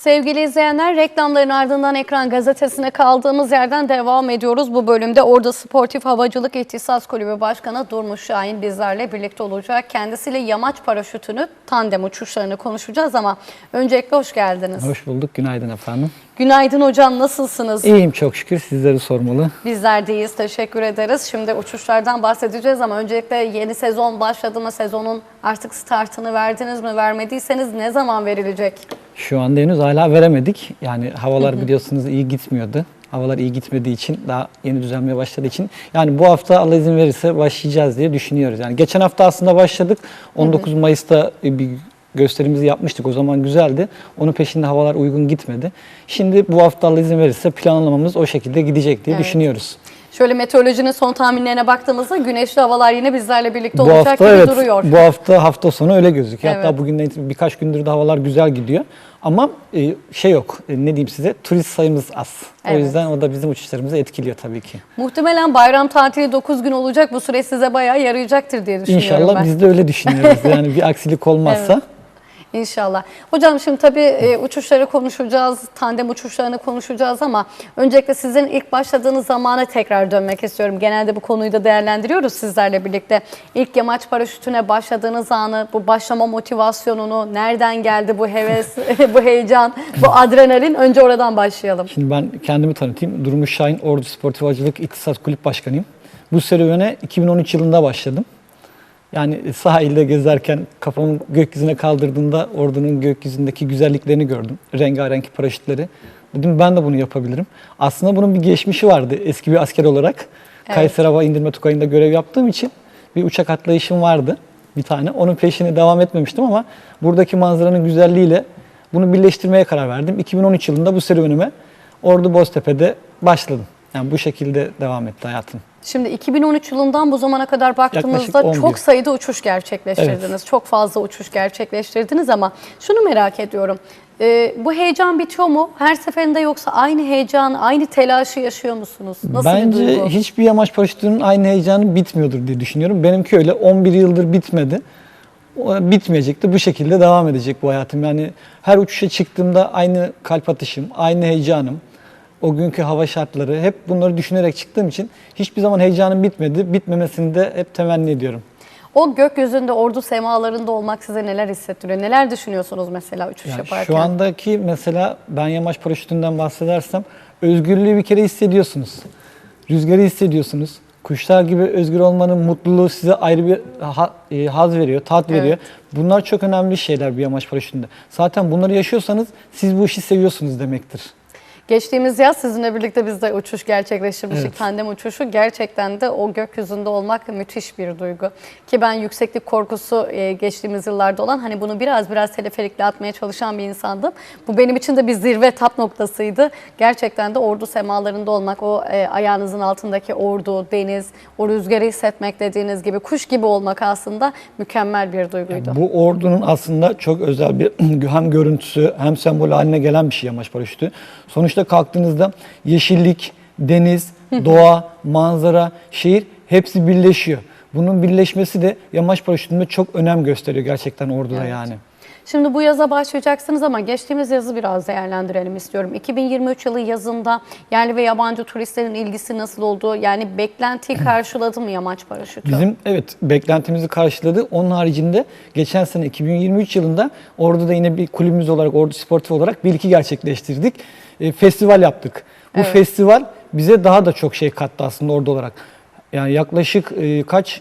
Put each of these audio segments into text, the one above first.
Sevgili izleyenler reklamların ardından Ekran Gazetesi'ne kaldığımız yerden devam ediyoruz. Bu bölümde Ordu Sportif Havacılık İhtisas Kulübü Başkanı Durmuş Şahin bizlerle birlikte olacak. Kendisiyle yamaç paraşütünü, tandem uçuşlarını konuşacağız ama öncelikle hoş geldiniz. Hoş bulduk. Günaydın efendim. Günaydın hocam nasılsınız? İyiyim çok şükür. Sizleri sormalı. Bizler de iyiyiz. Teşekkür ederiz. Şimdi uçuşlardan bahsedeceğiz ama öncelikle yeni sezon başladı mı? Sezonun artık startını verdiniz mi? Vermediyseniz ne zaman verilecek? Şu anda henüz hala veremedik. Yani havalar biliyorsunuz iyi gitmiyordu. Havalar iyi gitmediği için daha yeni düzelmeye başladığı için yani bu hafta Allah izin verirse başlayacağız diye düşünüyoruz. Yani geçen hafta aslında başladık. 19 Mayıs'ta bir gösterimizi yapmıştık. O zaman güzeldi. Onun peşinde havalar uygun gitmedi. Şimdi bu hafta Allah izin verirse planlamamız o şekilde gidecek diye Evet. düşünüyoruz. Şöyle meteorolojinin son tahminlerine baktığımızda güneşli havalar yine bizlerle birlikte Bu olacak hafta gibi evet, duruyor. bu hafta hafta sonu öyle gözüküyor. Evet. Hatta bugünden birkaç gündür de havalar güzel gidiyor. Ama e, şey yok, e, ne diyeyim size, turist sayımız az. Evet. O yüzden o da bizim uçuşlarımızı etkiliyor tabii ki. Muhtemelen bayram tatili 9 gün olacak. Bu süre size bayağı yarayacaktır diye düşünüyorum İnşallah ben. biz de öyle düşünüyoruz. yani bir aksilik olmazsa. Evet. İnşallah. Hocam şimdi tabii e, uçuşları konuşacağız, tandem uçuşlarını konuşacağız ama öncelikle sizin ilk başladığınız zamana tekrar dönmek istiyorum. Genelde bu konuyu da değerlendiriyoruz sizlerle birlikte. İlk yamaç paraşütüne başladığınız anı, bu başlama motivasyonunu, nereden geldi bu heves, bu heyecan, bu adrenalin? Önce oradan başlayalım. Şimdi ben kendimi tanıtayım. Durmuş Şahin Ordu Sportif Havacılık İktisat Kulüp Başkanıyım. Bu serüvene 2013 yılında başladım. Yani sahilde gezerken kafamı gökyüzüne kaldırdığımda ordunun gökyüzündeki güzelliklerini gördüm. Rengarenk paraşütleri. Dedim ben de bunu yapabilirim. Aslında bunun bir geçmişi vardı eski bir asker olarak. Evet. Kayseri Hava İndirme Tukayı'nda görev yaptığım için bir uçak atlayışım vardı bir tane. Onun peşine devam etmemiştim ama buradaki manzaranın güzelliğiyle bunu birleştirmeye karar verdim. 2013 yılında bu serüvenime Ordu Boztepe'de başladım. Yani bu şekilde devam etti hayatım. Şimdi 2013 yılından bu zamana kadar baktığımızda Yaklaşık 11. çok sayıda uçuş gerçekleştirdiniz. Çok fazla uçuş gerçekleştirdiniz ama şunu merak ediyorum. Ee, bu heyecan bitiyor mu? Her seferinde yoksa aynı heyecan, aynı telaşı yaşıyor musunuz? Nasıl bir Bence duygu? hiçbir yamaç paraşütünün aynı heyecanı bitmiyordur diye düşünüyorum. Benimki öyle 11 yıldır bitmedi. Bitmeyecek de bu şekilde devam edecek bu hayatım. Yani her uçuşa çıktığımda aynı kalp atışım, aynı heyecanım, o günkü hava şartları hep bunları düşünerek çıktığım için hiçbir zaman heyecanım bitmedi. Bitmemesini de hep temenni ediyorum. O gökyüzünde ordu semalarında olmak size neler hissettiriyor? Neler düşünüyorsunuz mesela uçuş Yani yaparken? şu andaki mesela ben yamaç paraşütünden bahsedersem özgürlüğü bir kere hissediyorsunuz. Rüzgarı hissediyorsunuz. Kuşlar gibi özgür olmanın mutluluğu size ayrı bir e, haz veriyor, tat veriyor. Bunlar çok önemli şeyler bir yamaç paraşütünde. Zaten bunları yaşıyorsanız siz bu işi seviyorsunuz demektir. Geçtiğimiz yaz sizinle birlikte biz de uçuş gerçekleştirmiştik. Evet. Tandem uçuşu gerçekten de o gökyüzünde olmak müthiş bir duygu. Ki ben yükseklik korkusu e, geçtiğimiz yıllarda olan hani bunu biraz biraz teleferikle atmaya çalışan bir insandım. Bu benim için de bir zirve tap noktasıydı. Gerçekten de ordu semalarında olmak, o e, ayağınızın altındaki ordu, deniz, o rüzgarı hissetmek dediğiniz gibi kuş gibi olmak aslında mükemmel bir duyguydu. Bu ordunun aslında çok özel bir hem görüntüsü hem sembol haline gelen bir şey yamaç paraşütü. Sonuçta kalktığınızda yeşillik, deniz, doğa, manzara, şehir hepsi birleşiyor. Bunun birleşmesi de yamaç paraşütünde çok önem gösteriyor gerçekten orduda Evet. yani. Şimdi bu yaza başlayacaksınız ama geçtiğimiz yazı biraz değerlendirelim istiyorum. 2023 yılı yazında yerli ve yabancı turistlerin ilgisi nasıl oldu? Yani beklentiyi karşıladı mı yamaç paraşütü? Bizim evet beklentimizi karşıladı. Onun haricinde geçen sene 2023 yılında Ordu'da yine bir kulübümüz olarak Ordu Sportif olarak bir iki gerçekleştirdik. E, festival yaptık. Bu Evet. festival bize daha da çok şey kattı aslında Ordu olarak. Yani yaklaşık e, kaç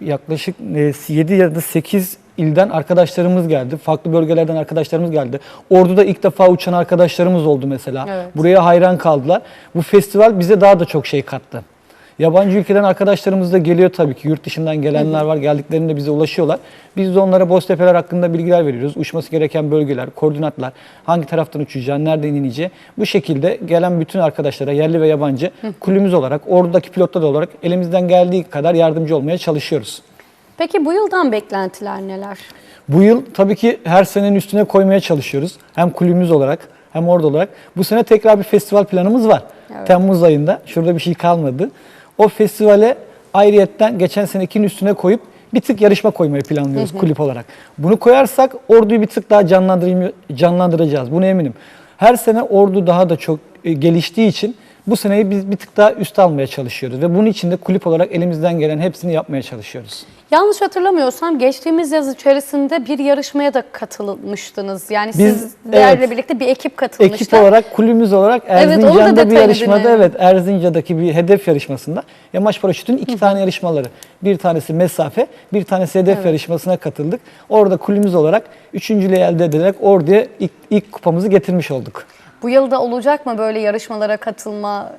yaklaşık e, 7 ya da 8 ilden arkadaşlarımız geldi. Farklı bölgelerden arkadaşlarımız geldi. Ordu'da ilk defa uçan arkadaşlarımız oldu mesela. Evet. Buraya hayran kaldılar. Bu festival bize daha da çok şey kattı. Yabancı ülkeden arkadaşlarımız da geliyor tabii ki. Yurt dışından gelenler var. Geldiklerinde bize ulaşıyorlar. Biz de onlara Boztepe'ler hakkında bilgiler veriyoruz. Uçması gereken bölgeler, koordinatlar, hangi taraftan uçacağı, nereden ineceği. Bu şekilde gelen bütün arkadaşlara, yerli ve yabancı kulübümüz olarak, oradaki pilotlar olarak elimizden geldiği kadar yardımcı olmaya çalışıyoruz. Peki bu yıldan beklentiler neler? Bu yıl tabii ki her senenin üstüne koymaya çalışıyoruz. Hem kulübümüz olarak hem orada olarak. Bu sene tekrar bir festival planımız var. Evet. Temmuz ayında. Şurada bir şey kalmadı. O festivale ayrıyetten geçen senekinin üstüne koyup bir tık yarışma koymayı planlıyoruz kulüp olarak. Bunu koyarsak orduyu bir tık daha canlandıracağız. Buna eminim. Her sene ordu daha da çok e, geliştiği için bu seneyi biz bir tık daha üst almaya çalışıyoruz. Ve bunun için de kulüp olarak elimizden gelen hepsini yapmaya çalışıyoruz. Yanlış hatırlamıyorsam geçtiğimiz yaz içerisinde bir yarışmaya da katılmıştınız. Yani Biz- siz değerle evet. birlikte bir ekip katılmıştı. Ekip olarak, kulübümüz olarak Evet, onun da Erzincan'da bir yarışmada, dinleyelim. evet Erzincan'daki bir hedef yarışmasında yamaç paraşütün iki tane yarışmaları. Bir tanesi mesafe, bir tanesi hedef yarışmasına katıldık. Orada kulübümüz olarak üçüncülüğü elde ederek orduya ilk, ilk kupamızı getirmiş olduk. Bu yılda olacak mı böyle yarışmalara katılma?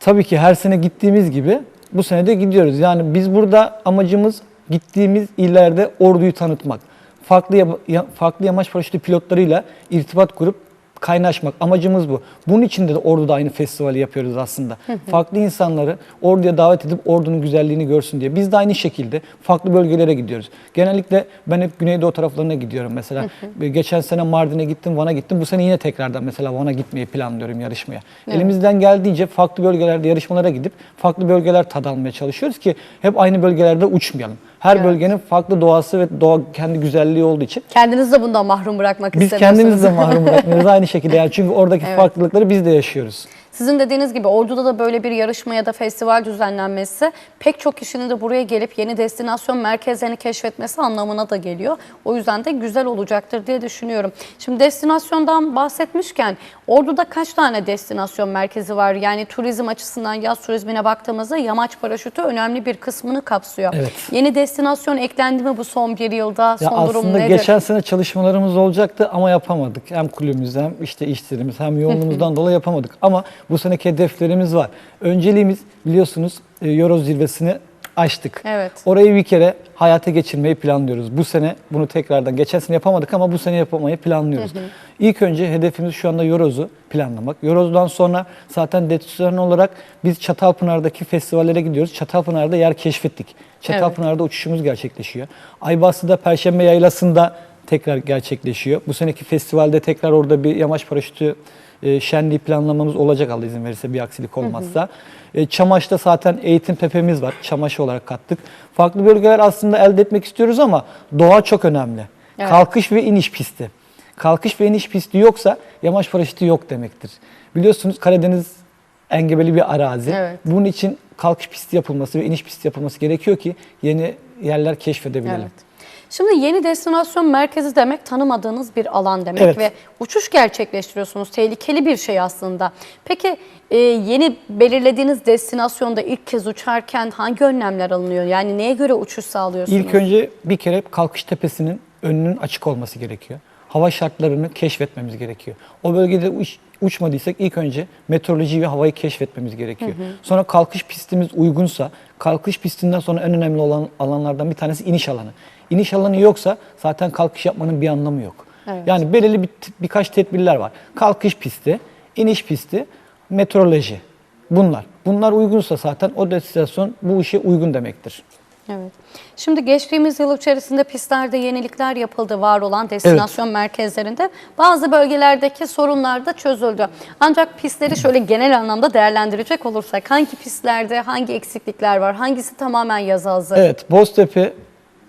Tabii ki her sene gittiğimiz gibi bu sene de gidiyoruz. Yani biz burada amacımız gittiğimiz illerde orduyu tanıtmak. Farklı farklı yamaç paraşütü pilotlarıyla irtibat kurup kaynaşmak. Amacımız bu. Bunun için de Ordu'da aynı festivali yapıyoruz aslında. farklı insanları Ordu'ya davet edip Ordu'nun güzelliğini görsün diye. Biz de aynı şekilde farklı bölgelere gidiyoruz. Genellikle ben hep Güneydoğu taraflarına gidiyorum mesela. Geçen sene Mardin'e gittim, Van'a gittim. Bu sene yine tekrardan mesela Van'a gitmeyi planlıyorum yarışmaya. Elimizden geldiğince farklı bölgelerde yarışmalara gidip farklı bölgeler tad almaya çalışıyoruz ki hep aynı bölgelerde uçmayalım. Her Evet. bölgenin farklı doğası ve doğa kendi güzelliği olduğu için Kendinizi de bundan mahrum bırakmak biz istemiyorsunuz. kendimizi de mahrum bırakmıyoruz aynı şekilde yani çünkü oradaki farklılıkları biz de yaşıyoruz. Sizin dediğiniz gibi Ordu'da da böyle bir yarışma ya da festival düzenlenmesi pek çok kişinin de buraya gelip yeni destinasyon merkezlerini keşfetmesi anlamına da geliyor. O yüzden de güzel olacaktır diye düşünüyorum. Şimdi destinasyondan bahsetmişken Ordu'da kaç tane destinasyon merkezi var? Yani turizm açısından yaz turizmine baktığımızda yamaç paraşütü önemli bir kısmını kapsıyor. Evet. Yeni destinasyon eklendi mi bu son bir yılda? Ya Son durum aslında nedir? geçen sene çalışmalarımız olacaktı ama yapamadık. Hem kulübümüz hem işte işlerimiz hem yoğunluğumuzdan dolayı yapamadık. Ama bu seneki hedeflerimiz var. Önceliğimiz biliyorsunuz Euro zirvesini açtık. Evet. Orayı bir kere hayata geçirmeyi planlıyoruz. Bu sene bunu tekrardan, geçen sene yapamadık ama bu sene yapamayı planlıyoruz. İlk önce hedefimiz şu anda Yoroz'u planlamak. Yoroz'dan sonra zaten destinasyon olarak biz Çatalpınar'daki festivallere gidiyoruz. Çatalpınar'da yer keşfettik. Çatalpınar'da uçuşumuz gerçekleşiyor. Aybastı'da Perşembe Yaylası'nda tekrar gerçekleşiyor. Bu seneki festivalde tekrar orada bir yamaç paraşütü e, şenliği planlamamız olacak Allah izin verirse bir aksilik olmazsa. E, Çamaş'ta zaten eğitim tepemiz var. Çamaş olarak kattık. Farklı bölgeler aslında elde etmek istiyoruz ama doğa çok önemli. Evet. Kalkış ve iniş pisti. Kalkış ve iniş pisti yoksa yamaç paraşütü yok demektir. Biliyorsunuz Karadeniz engebeli bir arazi. Evet. Bunun için kalkış pisti yapılması ve iniş pisti yapılması gerekiyor ki yeni yerler keşfedebilelim. Evet. Şimdi yeni destinasyon merkezi demek tanımadığınız bir alan demek Evet. ve uçuş gerçekleştiriyorsunuz. Tehlikeli bir şey aslında. Peki e, yeni belirlediğiniz destinasyonda ilk kez uçarken hangi önlemler alınıyor? Yani neye göre uçuş sağlıyorsunuz? İlk önce bir kere kalkış tepesinin önünün açık olması gerekiyor. Hava şartlarını keşfetmemiz gerekiyor. O bölgede uç, uçmadıysak ilk önce meteoroloji ve havayı keşfetmemiz gerekiyor. Sonra kalkış pistimiz uygunsa, kalkış pistinden sonra en önemli olan alanlardan bir tanesi iniş alanı. İniş alanı yoksa zaten kalkış yapmanın bir anlamı yok. Evet. Yani belirli bir, birkaç tedbirler var. Kalkış pisti, iniş pisti, meteoroloji. Bunlar. Bunlar uygunsa zaten o destinasyon bu işe uygun demektir. Evet. Şimdi geçtiğimiz yıl içerisinde pistlerde yenilikler yapıldı var olan destinasyon merkezlerinde. Bazı bölgelerdeki sorunlar da çözüldü. Ancak pistleri şöyle genel anlamda değerlendirecek olursak hangi pistlerde hangi eksiklikler var? Hangisi tamamen yaza hazır? Evet, Boztepe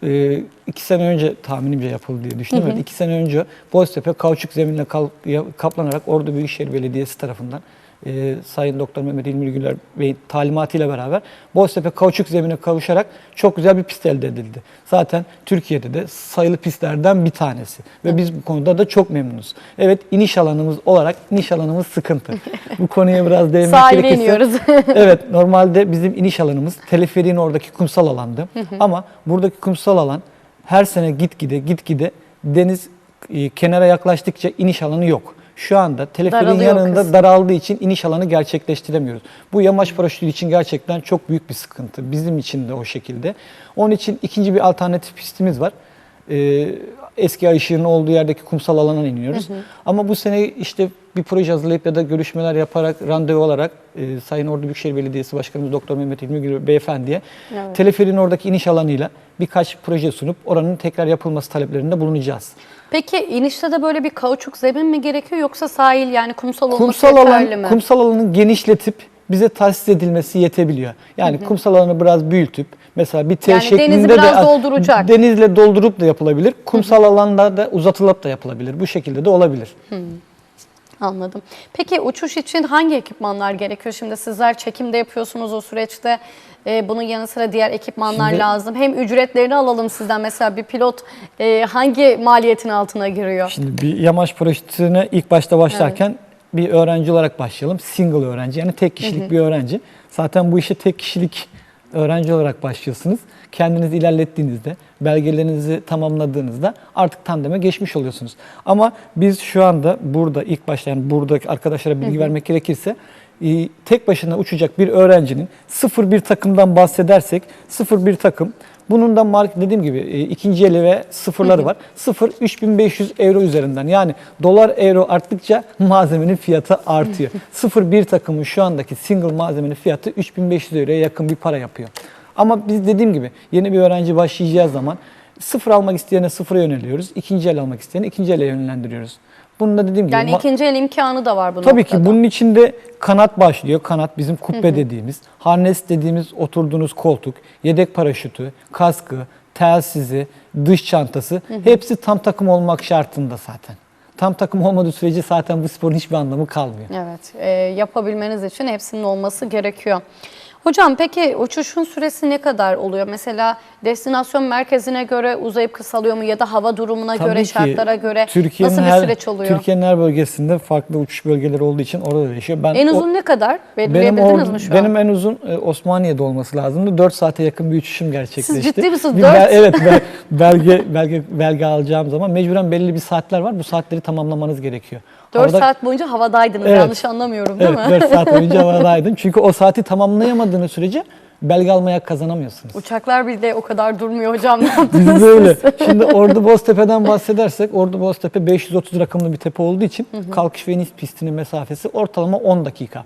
e, iki sene önce tahminimce yapıldı diye düşünüyorum. Evet, iki sene önce Boztepe kauçuk zeminle kal- ya- kaplanarak Ordu Büyükşehir Belediyesi tarafından e, Sayın Doktor Mehmet İlmir Güler Bey'in talimatıyla beraber Boztepe kauçuk zemine kavuşarak çok güzel bir pist elde edildi. Zaten Türkiye'de de sayılı pistlerden bir tanesi ve biz bu konuda da çok memnunuz. Evet iniş alanımız olarak iniş alanımız sıkıntı. bu konuya biraz değinmek gerekirse. iniyoruz. evet normalde bizim iniş alanımız teleferiğin oradaki kumsal alandı. Ama buradaki kumsal alan her sene gitgide gitgide deniz e, kenara yaklaştıkça iniş alanı yok. Şu anda Daralıyor yanında kısım. daraldığı için iniş alanı gerçekleştiremiyoruz. Bu yamaç paraşütü için gerçekten çok büyük bir sıkıntı. Bizim için de o şekilde. Onun için ikinci bir alternatif pistimiz var. e, eski ay ışığının olduğu yerdeki kumsal alana iniyoruz. Ama bu sene işte bir proje hazırlayıp ya da görüşmeler yaparak, randevu alarak e, Sayın Ordu Büyükşehir Belediyesi Başkanımız Doktor Mehmet İlmi Gül Beyefendiye Evet. teleferin oradaki iniş alanıyla birkaç proje sunup oranın tekrar yapılması taleplerinde bulunacağız. Peki inişte de böyle bir kauçuk zemin mi gerekiyor yoksa sahil yani kumsal olması Kumsal yeterli alan, mi? kumsal alanın genişletip bize tahsis edilmesi yetebiliyor. Yani kumsal alanı biraz büyütüp mesela bir T Yani denizi şeklinde biraz de dolduracak. denizle doldurup da yapılabilir. Kumsal alanda da uzatılıp da yapılabilir. Bu şekilde de olabilir. Anladım. Peki uçuş için hangi ekipmanlar gerekiyor? Şimdi sizler çekimde yapıyorsunuz o süreçte. Ee, bunun yanı sıra diğer ekipmanlar Şimdi- lazım. Hem ücretlerini alalım sizden. Mesela bir pilot e, hangi maliyetin altına giriyor? Şimdi bir yamaç paraşütüne ilk başta başlarken bir öğrenci olarak başlayalım. Single öğrenci yani tek kişilik bir öğrenci. Zaten bu işe tek kişilik öğrenci olarak başlıyorsunuz. Kendinizi ilerlettiğinizde, belgelerinizi tamamladığınızda artık tandeme geçmiş oluyorsunuz. Ama biz şu anda burada ilk başta yani buradaki arkadaşlara bilgi vermek gerekirse e, tek başına uçacak bir öğrencinin 0-1 takımdan bahsedersek 0-1 takım bunun da mark dediğim gibi e, ikinci eli ve sıfırları var. 0 3500 euro üzerinden. Yani dolar euro arttıkça malzemenin fiyatı artıyor. 0 bir takımın şu andaki single malzemenin fiyatı 3500 euroya yakın bir para yapıyor. Ama biz dediğim gibi yeni bir öğrenci başlayacağı zaman sıfır almak isteyene sıfıra yöneliyoruz. İkinci el almak isteyene ikinci ele yönlendiriyoruz. Bunun da dediğim gibi Yani ikinci el imkanı da var bu Tabii noktada. ki bunun içinde kanat başlıyor. Kanat bizim kubbe dediğimiz, harness dediğimiz oturduğunuz koltuk, yedek paraşütü, kaskı, telsizi, dış çantası hepsi tam takım olmak şartında zaten. Tam takım olmadığı sürece zaten bu sporun hiçbir anlamı kalmıyor. Evet, e, yapabilmeniz için hepsinin olması gerekiyor. Hocam peki uçuşun süresi ne kadar oluyor? Mesela destinasyon merkezine göre uzayıp kısalıyor mu ya da hava durumuna göre, Tabii ki şartlara göre nasıl bir her- süreç oluyor? Türkiye'nin her bölgesinde farklı uçuş bölgeleri olduğu için orada değişiyor. Ben en o- uzun ne kadar? benim, Belirleyebildiniz or- mi şu benim an? en uzun e, Osmaniye'de olması lazımdı. 4 saate yakın bir uçuşum gerçekleşti. ciddi misiniz? Bir Dört? bel- evet bel- belge, belge, belge alacağım zaman mecburen belli bir saatler var. Bu saatleri tamamlamanız gerekiyor. 4 Havada- saat boyunca havadaydınız Evet. yanlış anlamıyorum değil Evet mi? 4 saat boyunca havadaydım. Çünkü o saati tamamlayamadığınız sürece belge almaya kazanamıyorsunuz. Uçaklar bile o kadar durmuyor hocam. Biz yaptınız de öyle. siz? Şimdi Ordu Boztepe'den bahsedersek Ordu Boztepe 530 rakımlı bir tepe olduğu için kalkış ve iniş pistinin mesafesi ortalama 10 dakika.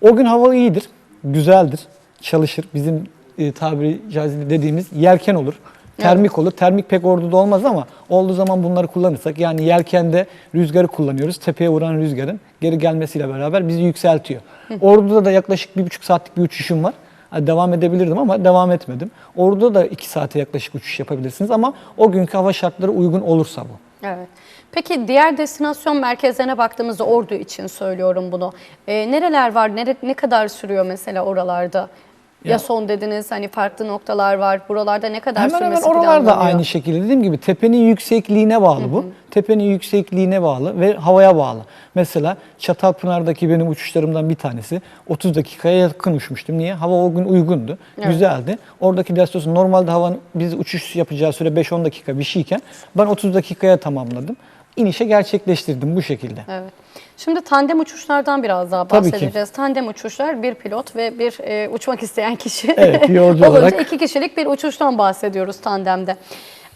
O gün hava iyidir, güzeldir, çalışır. Bizim e, tabiri caizse dediğimiz yelken olur. Termik olur. Termik pek orduda olmaz ama olduğu zaman bunları kullanırsak yani yelkende rüzgarı kullanıyoruz. Tepeye vuran rüzgarın geri gelmesiyle beraber bizi yükseltiyor. Orduda da yaklaşık bir buçuk saatlik bir uçuşum var. Devam edebilirdim ama devam etmedim. Orada da 2 saate yaklaşık uçuş yapabilirsiniz ama o günkü hava şartları uygun olursa bu. Evet. Peki diğer destinasyon merkezlerine baktığımızda Ordu için söylüyorum bunu. Ee, nereler var? Nere, ne kadar sürüyor mesela oralarda? Ya, Ya- son dediniz hani farklı noktalar var. Buralarda ne kadar Hemen hemen sürmesi oralarda planlanıyor? aynı şekilde dediğim gibi tepenin yüksekliğine bağlı bu. Tepenin yüksekliğine bağlı ve havaya bağlı. Mesela Çatalpınar'daki benim uçuşlarımdan bir tanesi 30 dakikaya yakın uçmuştum. Niye? Hava o gün uygundu. Evet. Güzeldi. Oradaki destinasyon normalde havanın biz uçuş yapacağı süre 5-10 dakika bir şeyken ben 30 dakikaya tamamladım. İnişe gerçekleştirdim bu şekilde. Evet. Şimdi tandem uçuşlardan biraz daha bahsedeceğiz. Tandem uçuşlar bir pilot ve bir e, uçmak isteyen kişi Evet, yolcu olunca olarak. iki kişilik bir uçuştan bahsediyoruz tandemde.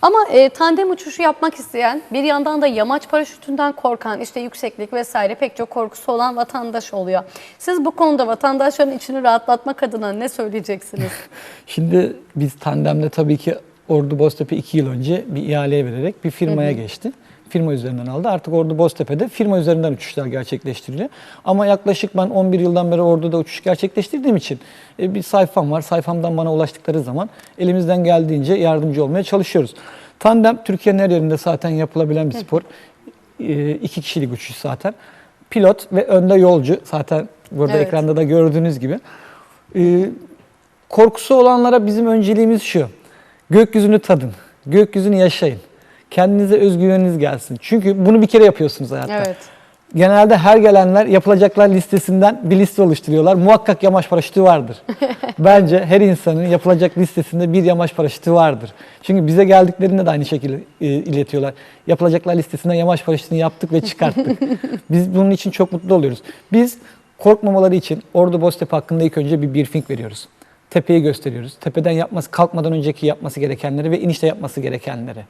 Ama e, tandem uçuşu yapmak isteyen, bir yandan da yamaç paraşütünden korkan, işte yükseklik vesaire pek çok korkusu olan vatandaş oluyor. Siz bu konuda vatandaşların içini rahatlatmak adına ne söyleyeceksiniz? Şimdi biz tandemde tabii ki Ordu Boztepe 2 yıl önce bir ihaleye vererek bir firmaya geçti. Firma üzerinden aldı. Artık Ordu Boztepe'de firma üzerinden uçuşlar gerçekleştiriliyor. Ama yaklaşık ben 11 yıldan beri Ordu'da uçuş gerçekleştirdiğim için e, bir sayfam var. Sayfamdan bana ulaştıkları zaman elimizden geldiğince yardımcı olmaya çalışıyoruz. Tandem Türkiye'nin her yerinde zaten yapılabilen bir spor. E, iki kişilik uçuş zaten. Pilot ve önde yolcu zaten burada Evet. ekranda da gördüğünüz gibi. E, Korkusu olanlara bizim önceliğimiz şu. Gökyüzünü tadın. Gökyüzünü yaşayın. Kendinize özgüveniniz gelsin. Çünkü bunu bir kere yapıyorsunuz hayatta. Evet. Genelde her gelenler yapılacaklar listesinden bir liste oluşturuyorlar. Muhakkak yamaç paraşütü vardır. Bence her insanın yapılacak listesinde bir yamaç paraşütü vardır. Çünkü bize geldiklerinde de aynı şekilde e, iletiyorlar. Yapılacaklar listesinden yamaç paraşütünü yaptık ve çıkarttık. Biz bunun için çok mutlu oluyoruz. Biz korkmamaları için Ordu Boztepe hakkında ilk önce bir briefing veriyoruz. Tepeyi gösteriyoruz. Tepeden yapması, kalkmadan önceki yapması gerekenleri ve inişte yapması gerekenleri.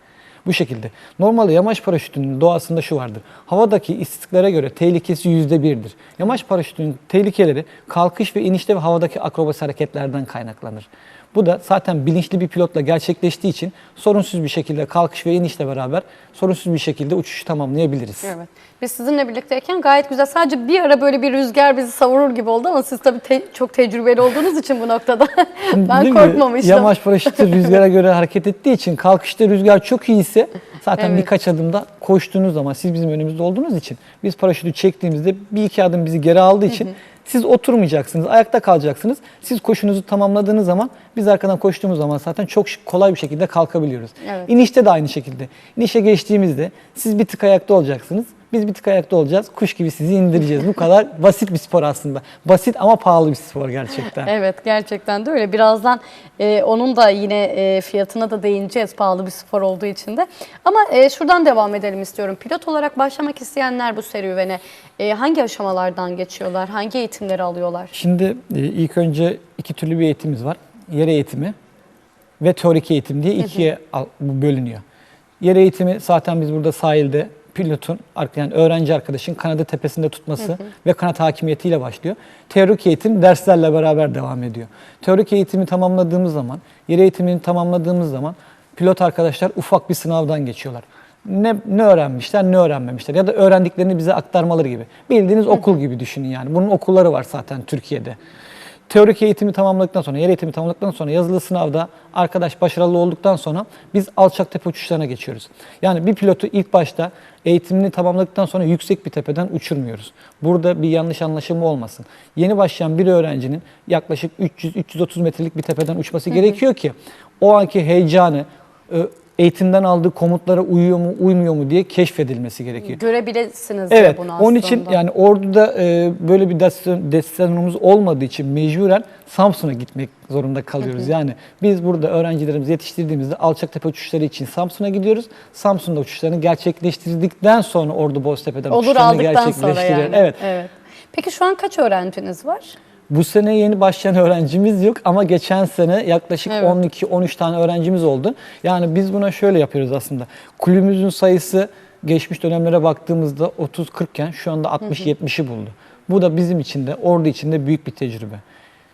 Bu şekilde. Normalde yamaç paraşütünün doğasında şu vardır. Havadaki istatistiklere göre tehlikesi yüzde birdir. Yamaç paraşütünün tehlikeleri kalkış ve inişte ve havadaki akrobasi hareketlerden kaynaklanır. Bu da zaten bilinçli bir pilotla gerçekleştiği için sorunsuz bir şekilde kalkış ve inişle beraber sorunsuz bir şekilde uçuşu tamamlayabiliriz. Evet. Biz sizinle birlikteyken gayet güzel. Sadece bir ara böyle bir rüzgar bizi savurur gibi oldu ama siz tabii te- çok tecrübeli olduğunuz için bu noktada ben Değil mi? korkmamıştım. Yamaç paraşütü rüzgara göre hareket ettiği için kalkışta rüzgar çok iyiyse zaten Evet. birkaç adımda koştuğunuz zaman siz bizim önümüzde olduğunuz için biz paraşütü çektiğimizde bir iki adım bizi geri aldığı için siz oturmayacaksınız, ayakta kalacaksınız. Siz koşunuzu tamamladığınız zaman biz arkadan koştuğumuz zaman zaten çok kolay bir şekilde kalkabiliyoruz. Evet. İnişte de aynı şekilde. İnişe geçtiğimizde siz bir tık ayakta olacaksınız. Biz bir tık ayakta olacağız. Kuş gibi sizi indireceğiz. Bu kadar basit bir spor aslında. Basit ama pahalı bir spor gerçekten. Evet gerçekten de öyle. Birazdan e, onun da yine e, fiyatına da değineceğiz pahalı bir spor olduğu için de. Ama e, şuradan devam edelim istiyorum. Pilot olarak başlamak isteyenler bu serüvene e, hangi aşamalardan geçiyorlar? Hangi eğitimleri alıyorlar? Şimdi e, ilk önce iki türlü bir eğitimimiz var. Yer eğitimi ve teorik eğitim diye ikiye bölünüyor. Yer eğitimi zaten biz burada sahilde pilotun yani öğrenci arkadaşın kanadı tepesinde tutması ve kanat hakimiyetiyle başlıyor. Teorik eğitim derslerle beraber devam ediyor. Teorik eğitimi tamamladığımız zaman, yer eğitimini tamamladığımız zaman pilot arkadaşlar ufak bir sınavdan geçiyorlar. Ne, ne öğrenmişler, ne öğrenmemişler ya da öğrendiklerini bize aktarmaları gibi. Bildiğiniz okul gibi düşünün yani. Bunun okulları var zaten Türkiye'de. Teorik eğitimi tamamladıktan sonra, yer eğitimi tamamladıktan sonra yazılı sınavda arkadaş başarılı olduktan sonra biz alçak tepe uçuşlarına geçiyoruz. Yani bir pilotu ilk başta eğitimini tamamladıktan sonra yüksek bir tepeden uçurmuyoruz. Burada bir yanlış anlaşılma olmasın. Yeni başlayan bir öğrencinin yaklaşık 300-330 metrelik bir tepeden uçması gerekiyor ki o anki heyecanı, eğitimden aldığı komutlara uyuyor mu, uymuyor mu diye keşfedilmesi gerekiyor. Görebilirsiniz Evet, bunu aslında. onun için yani orduda e, böyle bir destinasyonumuz olmadığı için mecburen Samsun'a gitmek zorunda kalıyoruz. Yani biz burada öğrencilerimizi yetiştirdiğimizde alçak tepe uçuşları için Samsun'a gidiyoruz. Samsun'da uçuşlarını gerçekleştirdikten sonra Ordu Boztepe'den Olur uçuşlarını aldıktan sonra gerçekleştiriyor. yani. Evet. Peki şu an kaç öğrenciniz var? Bu sene yeni başlayan öğrencimiz yok ama geçen sene yaklaşık Evet. 12-13 tane öğrencimiz oldu. Yani biz buna şöyle yapıyoruz aslında. Kulübümüzün sayısı geçmiş dönemlere baktığımızda 30-40 iken şu anda 60-70'i buldu. Bu da bizim için de ordu için de büyük bir tecrübe.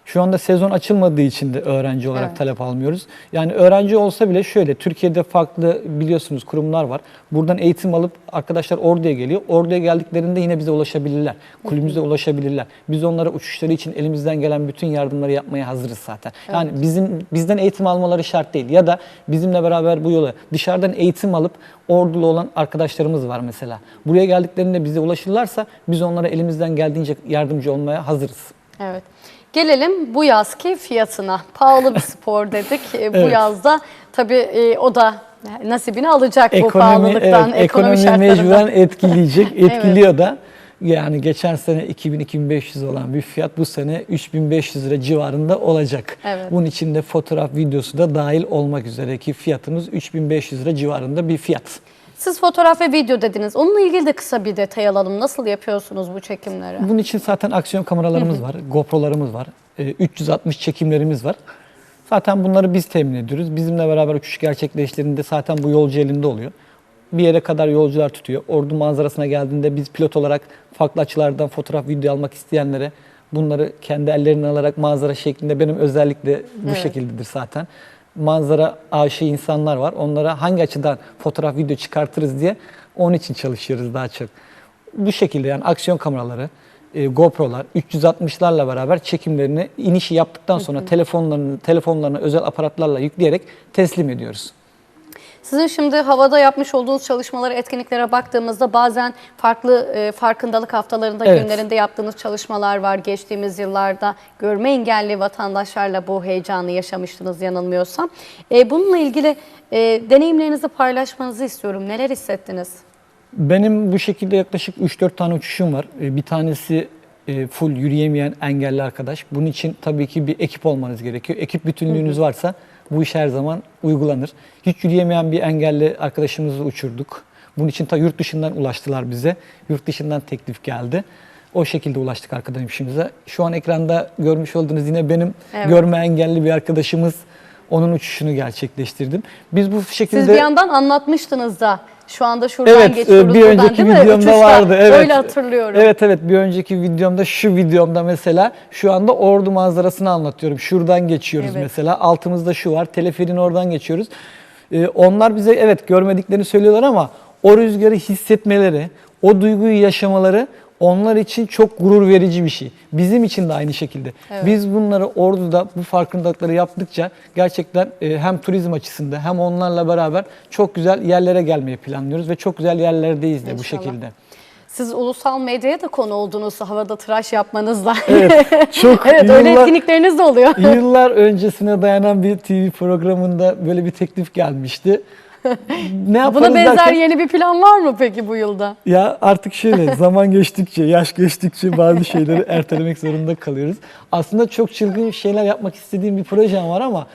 Şu anda sezon açılmadığı için de öğrenci olarak Evet. talep almıyoruz. Yani öğrenci olsa bile şöyle Türkiye'de farklı biliyorsunuz kurumlar var. Buradan eğitim alıp arkadaşlar orduya geliyor. Orduya geldiklerinde yine bize ulaşabilirler. Kulübümüze ulaşabilirler. Biz onlara uçuşları için elimizden gelen bütün yardımları yapmaya hazırız zaten. Yani bizim bizden eğitim almaları şart değil ya da bizimle beraber bu yola dışarıdan eğitim alıp ordulu olan arkadaşlarımız var mesela. Buraya geldiklerinde bize ulaşırlarsa biz onlara elimizden geldiğince yardımcı olmaya hazırız. Evet. Gelelim bu yazki fiyatına. Pahalı bir spor dedik. E, Bu Evet. yazda tabii e, o da nasibini alacak bu ekonomi, pahalılıktan, evet, ekonomi, ekonomi mecburen etkileyecek, etkiliyor da. Yani geçen sene 2000-2500 olan bir fiyat bu sene 3500 lira civarında olacak. Evet. Bunun içinde fotoğraf, videosu da dahil olmak üzere ki fiyatımız 3500 lira civarında bir fiyat. Siz fotoğraf ve video dediniz. Onunla ilgili de kısa bir detay alalım. Nasıl yapıyorsunuz bu çekimleri? Bunun için zaten aksiyon kameralarımız var, GoPro'larımız var, e, 360 çekimlerimiz var. Zaten bunları biz temin ediyoruz. Bizimle beraber uçuş gerçekleştirdiğinde zaten bu yolcu elinde oluyor. Bir yere kadar yolcular tutuyor. Ordu manzarasına geldiğinde biz pilot olarak farklı açılardan fotoğraf, video almak isteyenlere bunları kendi ellerine alarak manzara şeklinde benim özellikle bu Evet. şekildedir zaten. Manzara aşığı insanlar var. Onlara hangi açıdan fotoğraf, video çıkartırız diye onun için çalışıyoruz daha çok. Bu şekilde yani aksiyon kameraları, e, GoPro'lar, 360'larla beraber çekimlerini inişi yaptıktan sonra telefonlarını telefonlarına özel aparatlarla yükleyerek teslim ediyoruz. Sizin şimdi havada yapmış olduğunuz çalışmaları, etkinliklere baktığımızda bazen farklı e, farkındalık haftalarında, Evet. günlerinde yaptığınız çalışmalar var. Geçtiğimiz yıllarda görme engelli vatandaşlarla bu heyecanı yaşamıştınız yanılmıyorsam. E, bununla ilgili e, deneyimlerinizi paylaşmanızı istiyorum. Neler hissettiniz? Benim bu şekilde yaklaşık 3-4 tane uçuşum var. E, Bir tanesi e, full yürüyemeyen engelli arkadaş. Bunun için tabii ki bir ekip olmanız gerekiyor. Ekip bütünlüğünüz varsa bu iş her zaman uygulanır. Hiç yürüyemeyen bir engelli arkadaşımızı uçurduk. Bunun için ta yurt dışından ulaştılar bize. Yurt dışından teklif geldi. O şekilde ulaştık arkadaşımıza. Şu an ekranda görmüş olduğunuz yine benim Evet. görme engelli bir arkadaşımız onun uçuşunu gerçekleştirdim. Biz bu şekilde Siz bir yandan anlatmıştınız da şu anda şuradan Evet, geçiyoruz e, bir buradan önceki değil mi? videomda Uçuşta. vardı. Evet. Öyle hatırlıyorum. Evet evet bir önceki videomda şu videomda mesela şu anda ordu manzarasını anlatıyorum. Şuradan geçiyoruz Evet. mesela. Altımızda şu var. Teleferin oradan geçiyoruz. Ee, onlar bize evet görmediklerini söylüyorlar ama o rüzgarı hissetmeleri, o duyguyu yaşamaları onlar için çok gurur verici bir şey. Bizim için de aynı şekilde. Biz bunları orduda bu farkındalıkları yaptıkça gerçekten e, hem turizm açısında hem onlarla beraber çok güzel yerlere gelmeyi planlıyoruz ve çok güzel yerlerdeyiz de bu şekilde. Siz ulusal medyaya da konu oldunuz havada tıraş yapmanızla. Evet, çok evet öyle yıllar- etkinlikleriniz de oluyor. Yıllar öncesine dayanan bir TV programında böyle bir teklif gelmişti. ne yaparız Buna benzer derken, yeni bir plan var mı peki bu yılda? ya artık şöyle zaman geçtikçe, yaş geçtikçe bazı şeyleri ertelemek zorunda kalıyoruz. Aslında çok çılgın şeyler yapmak istediğim bir projem var ama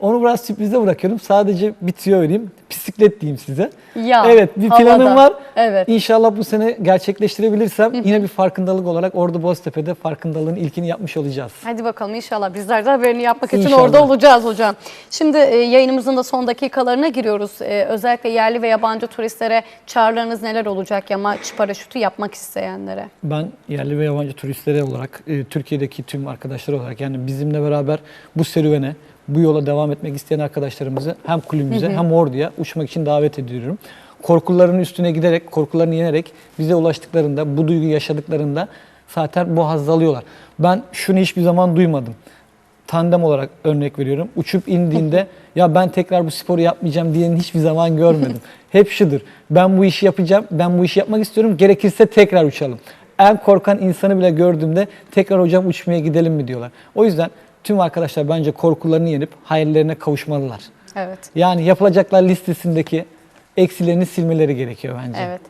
onu biraz sürprize bırakıyorum. Sadece bir tüyo vereyim. Bisiklet diyeyim size. Ya, evet bir planım havada. var. Evet. İnşallah bu sene gerçekleştirebilirsem yine bir farkındalık olarak Ordu Boztepe'de farkındalığın ilkini yapmış olacağız. Hadi bakalım inşallah bizler de haberini yapmak için İnşallah. orada olacağız hocam. Şimdi e, yayınımızın da son dakikalarına giriyoruz. E, özellikle yerli ve yabancı turistlere çağrılarınız neler olacak yamaç paraşütü yapmak isteyenlere? Ben yerli ve yabancı turistlere olarak, e, Türkiye'deki tüm arkadaşlar olarak yani bizimle beraber bu serüvene, bu yola devam etmek isteyen arkadaşlarımızı hem kulübümüze hem orduya uçmak için davet ediyorum. Korkularının üstüne giderek, korkularını yenerek bize ulaştıklarında, bu duyguyu yaşadıklarında zaten bu hazzı alıyorlar. Ben şunu hiçbir zaman duymadım. Tandem olarak örnek veriyorum. Uçup indiğinde ya ben tekrar bu sporu yapmayacağım diyenin hiçbir zaman görmedim. Hep şudur. Ben bu işi yapacağım. Ben bu işi yapmak istiyorum. Gerekirse tekrar uçalım. En korkan insanı bile gördüğümde tekrar hocam uçmaya gidelim mi diyorlar. O yüzden tüm arkadaşlar bence korkularını yenip hayallerine kavuşmalılar. Evet. Yani yapılacaklar listesindeki eksilerini silmeleri gerekiyor bence. Evet.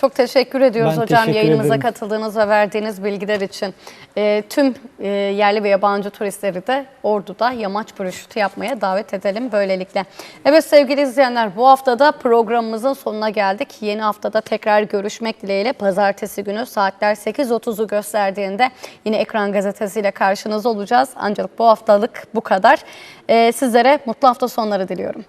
Çok teşekkür ediyoruz Ben hocam teşekkür yayınımıza ederim. katıldığınız ve verdiğiniz bilgiler için. Ee, tüm e, yerli ve yabancı turistleri de Ordu'da yamaç paraşütü yapmaya davet edelim böylelikle. Evet sevgili izleyenler bu haftada programımızın sonuna geldik. Yeni haftada tekrar görüşmek dileğiyle pazartesi günü saatler 8.30'u gösterdiğinde yine Ekran Gazetesi ile karşınızda olacağız. Ancak bu haftalık bu kadar. Ee, sizlere mutlu hafta sonları diliyorum.